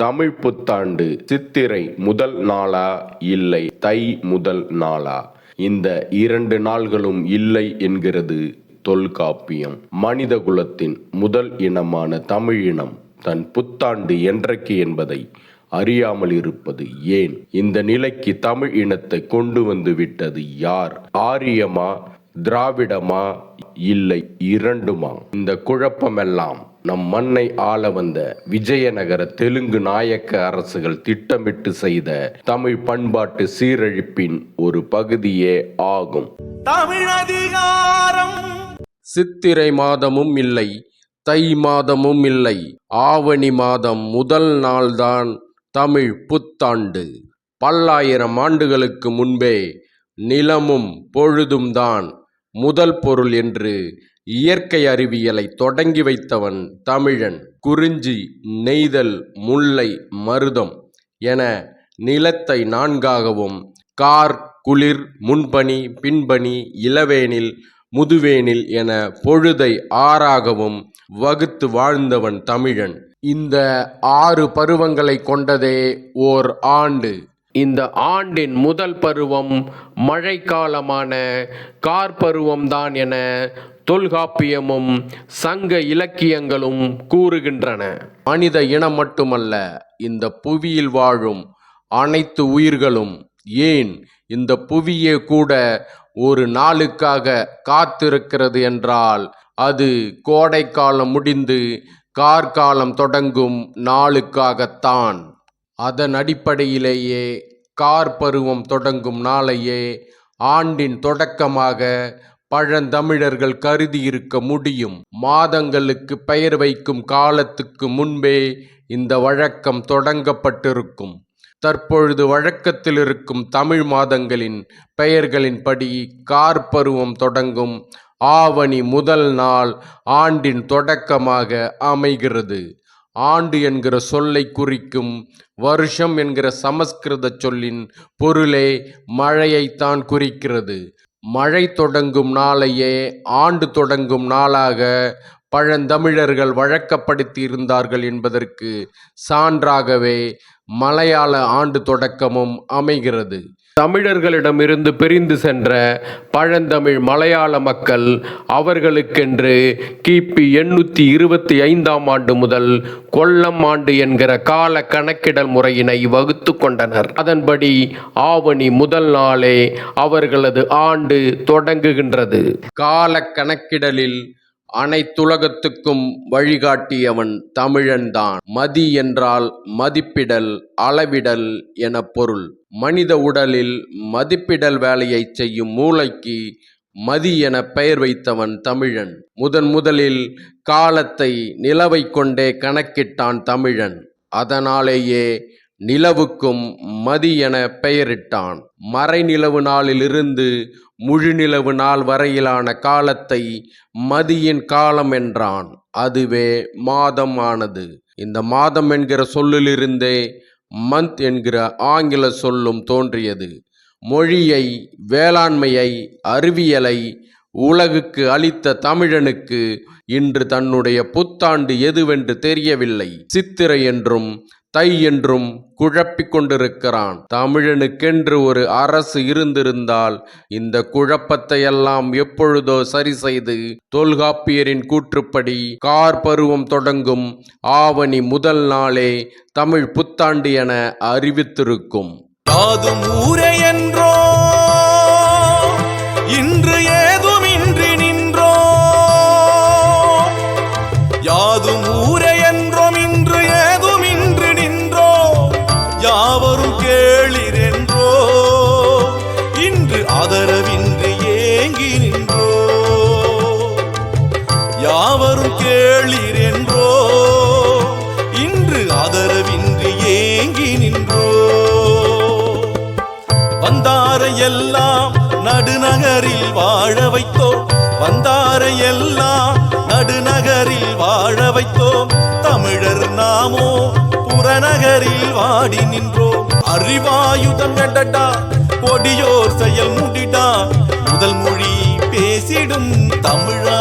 தமிழ் புத்தாண்டு சித்திரை முதல் நாளா? இல்லை தை முதல் நாளா? இந்த இரண்டு நாள்களும் இல்லை என்கிறது தொல்காப்பியம். மனித குலத்தின் முதல் இனமான தமிழ் இனம் தன் புத்தாண்டு என்றைக்கு என்பதை அறியாமல் இருப்பது ஏன்? இந்த நிலைக்கு தமிழ் இனத்தை கொண்டு வந்து விட்டது யார்? ஆரியமா திராவிடமா இல்லை இரண்டுமா? இந்த குழப்பமெல்லாம் நம் மண்ணை ஆள வந்த விஜயநகர தெலுங்கு நாயக்க அரசுகள் திட்டமிட்டு செய்த தமிழ் பண்பாட்டு சீரழிப்பின் ஒரு பகுதியே ஆகும். தமிழதிகாரம் சித்திரை மாதமும் இல்லை தை மாதமும் இல்லை ஆவணி மாதம் முதல் நாள்தான் தமிழ் புத்தாண்டு. பல்லாயிரம் ஆண்டுகளுக்கு முன்பே நிலமும் பொழுதும் தான் முதல் பொருள் என்று இயற்கை அறிவியலை தொடங்கி வைத்தவன் தமிழன் குறிஞ்சி நெய்தல் முல்லை மருதம் என நிலத்தை நான்காகவும் கார் குளிர் முன்பனி பின்பனி இளவேனில் முதுவேனில் என பொழுதை ஆறாகவும் வகுத்து வாழ்ந்தவன் தமிழன். இந்த ஆறு பருவங்களை கொண்டதே ஓர் ஆண்டு. இந்த ஆண்டின் முதல் பருவம் மழைக்காலமான கார்பருவம்தான் என தொல்காப்பியமும் சங்க இலக்கியங்களும் கூறுகின்றன. மனித இனம் மட்டுமல்ல இந்த புவியில் வாழும் அனைத்து உயிர்களும் ஏன் இந்த புவியே கூட ஒரு நாளுக்காக காத்திருக்கிறது என்றால் அது கோடைக்காலம் முடிந்து கார்காலம் தொடங்கும் நாளுக்காகத்தான். அதன் அடிப்படையிலேயே கார் பருவம் தொடங்கும் நாளையே ஆண்டின் தொடக்கமாக பழந்தமிழர்கள் கருதி இருக்க முடியும். மாதங்களுக்கு பெயர் வைக்கும் காலத்துக்கு முன்பே இந்த வழக்கம் தொடங்கப்பட்டிருக்கும். தற்பொழுது வழக்கத்தில் இருக்கும் தமிழ் மாதங்களின் பெயர்களின்படி கார் பருவம் தொடங்கும் ஆவணி முதல் நாள் ஆண்டின் தொடக்கமாக அமைகிறது. ஆண்டு என்கிற சொல்லை குறிக்கும் வருஷம் என்கிற சமஸ்கிருத சொல்லின் பொருளே மழையைத்தான் குறிக்கிறது. மழை தொடங்கும் நாளையே ஆண்டு தொடங்கும் நாளாக பழந்தமிழர்கள் வழக்கப்படுத்தி இருந்தார்கள் என்பதற்கு சான்றாகவே மலையாள ஆண்டு தொடக்கமும் அமைகிறது. தமிழர்களிடமிருந்து பிரிந்து சென்ற பழந்தமிழ் மலையாள மக்கள் அவர்களுக்கென்று கிபி எண்ணூற்றி இருபத்தி ஐந்தாம் ஆண்டு முதல் கொல்லம் ஆண்டு என்கிற கால கணக்கிடல் முறையினை வகுத்து கொண்டனர். அதன்படி ஆவணி முதல் நாளே அவர்களது ஆண்டு தொடங்குகின்றது. கால கணக்கிடலில் அனைத்துலகத்துக்கும் வழிகாட்டியவன் தமிழன்தான். மதி என்றால் மதிப்பிடல் அளவிடல் என பொருள். மனித உடலில் மதிப்பிடல் வேலையை செய்யும் மூளைக்கு மதி என பெயர் வைத்தவன் தமிழன். முதன் முதலில் காலத்தை நிலவை கொண்டே கணக்கிட்டான் தமிழன். அதனாலேயே நிலவுக்கும் மதி என பெயரிட்டான். மறைநிலவு நாளிலிருந்து முழுநிலவு நாள் வரையிலான காலத்தை மதியின் காலம் என்றான். அதுவே மாதம் ஆனது. இந்த மாதம் என்கிற சொல்லிலிருந்தே மந்த் என்கிற ஆங்கில சொல்லும் தோன்றியது. மொழியை வேளாண்மையை அறிவியலை உலகுக்கு அளித்த தமிழனுக்கு இன்று தன்னுடைய புத்தாண்டு எதுவென்று தெரியவில்லை. சித்திரை என்றும் தை என்றும் குழப்பிக் கொண்டிருக்கிறான். தமிழனுக்கென்று ஒரு அரசு இருந்திருந்தால் இந்த குழப்பத்தை எல்லாம் எப்பொழுதோ சரி செய்து தொல்காப்பியரின் கூற்றுப்படி கார் பருவம் தொடங்கும் ஆவணி முதல் நாளே தமிழ் புத்தாண்டு என அறிவித்திருக்கும். என்றோ வைத்தோம். வந்தாரை எல்லாம் நடுநகரில் வாழ வைத்தோம். தமிழர் நாமோ புறநகரில் வாடி நின்றோம். அறிவாயுதம் எடடா கொடியோர் செயல் முடிடா முதல் மொழி பேசிடும் தமிழா.